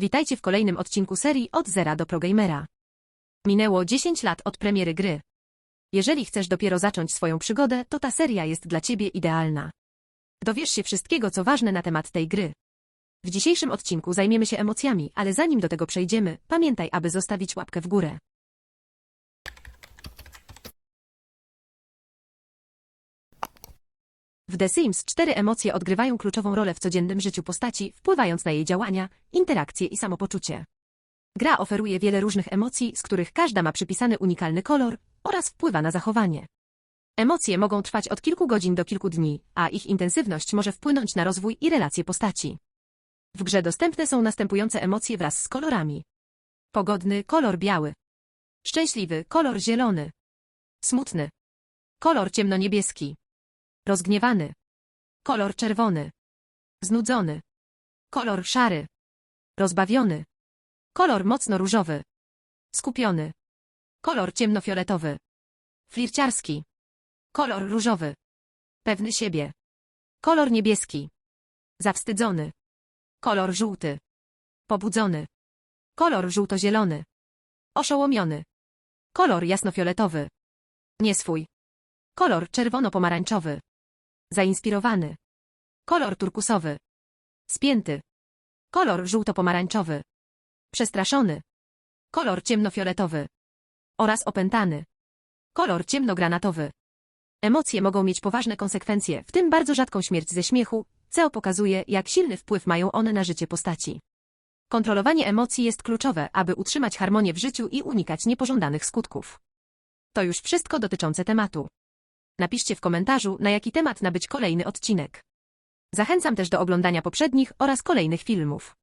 Witajcie w kolejnym odcinku serii Od Zera do Progamera. Minęło 10 lat od premiery gry. Jeżeli chcesz dopiero zacząć swoją przygodę, to ta seria jest dla Ciebie idealna. Dowiesz się wszystkiego, co ważne na temat tej gry. W dzisiejszym odcinku zajmiemy się emocjami, ale zanim do tego przejdziemy, pamiętaj, aby zostawić łapkę w górę. W The Sims 4 emocje odgrywają kluczową rolę w codziennym życiu postaci, wpływając na jej działania, interakcje i samopoczucie. Gra oferuje wiele różnych emocji, z których każda ma przypisany unikalny kolor oraz wpływa na zachowanie. Emocje mogą trwać od kilku godzin do kilku dni, a ich intensywność może wpłynąć na rozwój i relacje postaci. W grze dostępne są następujące emocje wraz z kolorami. Pogodny kolor biały. Szczęśliwy kolor zielony. Smutny kolor ciemnoniebieski. Rozgniewany. Kolor czerwony. Znudzony. Kolor szary. Rozbawiony. Kolor mocno różowy. Skupiony. Kolor ciemnofioletowy. Flirciarski. Kolor różowy. Pewny siebie. Kolor niebieski. Zawstydzony. Kolor żółty. Pobudzony. Kolor żółto-zielony. Oszołomiony. Kolor jasnofioletowy. Nieswój. Kolor czerwono-pomarańczowy. Zainspirowany. Kolor turkusowy. Spięty. Kolor żółto-pomarańczowy. Przestraszony. Kolor ciemnofioletowy. Oraz opętany. Kolor ciemnogranatowy. Emocje mogą mieć poważne konsekwencje, w tym bardzo rzadką śmierć ze śmiechu, co pokazuje, jak silny wpływ mają one na życie postaci. Kontrolowanie emocji jest kluczowe, aby utrzymać harmonię w życiu i unikać niepożądanych skutków. To już wszystko dotyczące tematu. Napiszcie w komentarzu, na jaki temat nabyć kolejny odcinek. Zachęcam też do oglądania poprzednich oraz kolejnych filmów.